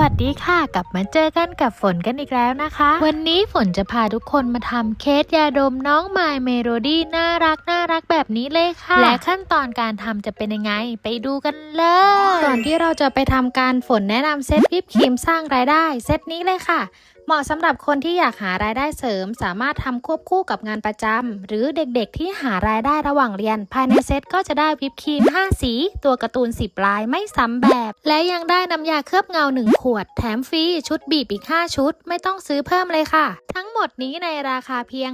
วัสดีค่ะกลับมาเจอกันกับฝนกันอีกแล้วนะคะ วันนี้ฝนจะพาทุกคนมาทำเคสยาดมน้องไมล์เมโลดี้น่ารักน่ารักแบบนี้เลยค่ะ และขั้นตอนการทำจะเป็นยังไงไปดูกันเลย ก่อนที่เราจะไปทำการฝนแนะนำเซตวิปครีมสร้างรายได้เซตนี้เลยค่ะ เหมาะสำหรับคนที่อยากหารายได้เสริม สามารถทำควบคู่กับงานประจำหรือเด็กๆ ที่หารายได้ระหว่างเรียน ภายในเซตก็จะได้วิปครีม 5 สี ตัวการ์ตูน 10 ลายไม่ซ้ำแบบ และยังได้น้ำยาเคลือบเงา 1 ขวด แถมฟรีชุดบีบอีก 5 ชุด ไม่ต้องซื้อเพิ่มเลยค่ะ ทั้งหมดนี้ในราคาเพียง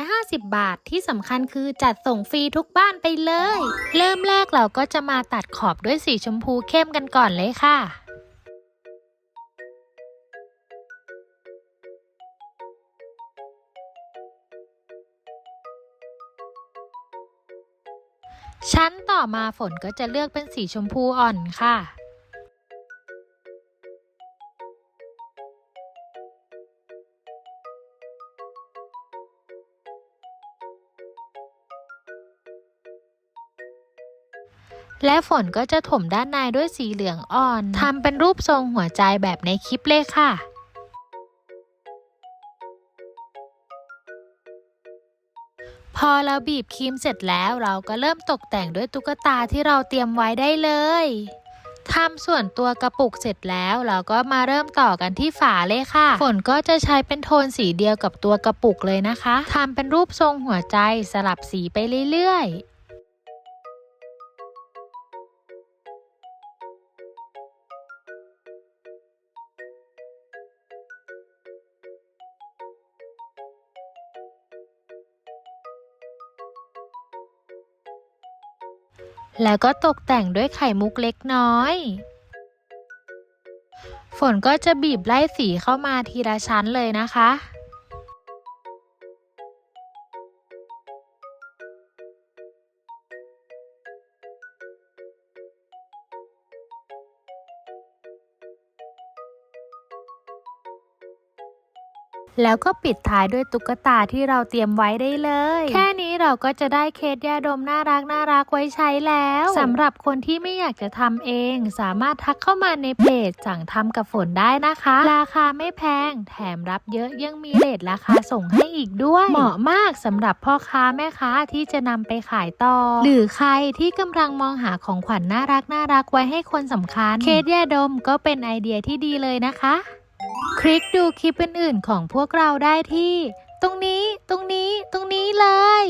350 บาท ที่สำคัญคือจัดส่งฟรีทุกบ้านไปเลย เริ่มแรกเราก็จะมาตัดขอบด้วยสีชมพูเข้มกันก่อนเลยค่ะ ชั้นต่อมาฝนก็จะเลือกเป็นสีชมพูอ่อนค่ะ และฝนก็จะถมด้านในด้วยสีเหลืองอ่อนทำเป็นรูปทรงหัวใจแบบในคลิปเลยค่ะ พอเราบีบครีมเสร็จแล้วเราก็เริ่มตกแต่งด้วยตุ๊กตาที่เราเตรียมไว้ได้เลยทำส่วนตัวกระปุกเสร็จแล้วเราก็มาเริ่มต่อกันที่ฝาเลยค่ะ ฝนก็จะใช้เป็นโทนสีเดียวกับตัวกระปุกเลยนะคะทำเป็นรูปทรงหัวใจสลับสีไปเรื่อยๆ แล้วก็ตกแต่งด้วยไข่มุกเล็กน้อย ฝนก็จะบีบไล่สีเข้ามาทีละชั้นเลยนะคะ แล้วก็ปิดท้ายด้วยตุ๊กตาที่เราเตรียมไว้ได้เลย แค่นี้เราก็จะได้เคสยาดมน่ารักน่ารักไว้ใช้แล้วสำหรับคนที่ไม่อยากจะทำเอง สามารถทักเข้ามาในเพจสั่งทำกับฝนได้นะคะ ราคาไม่แพง แถมรับเยอะยังมีเลทราคาส่งให้อีกด้วย เหมาะมากสำหรับพ่อค้าแม่ค้าที่จะนำไปขายต่อ หรือใครที่กำลังมองหาของขวัญน่ารักน่ารักไว้ให้คนสำคัญ เคสยาดมก็เป็นไอเดียที่ดีเลยนะคะ คลิกดูคลิปอื่นๆของพวกเราได้ที่ ตรงนี้ ตรงนี้ ตรงนี้เลย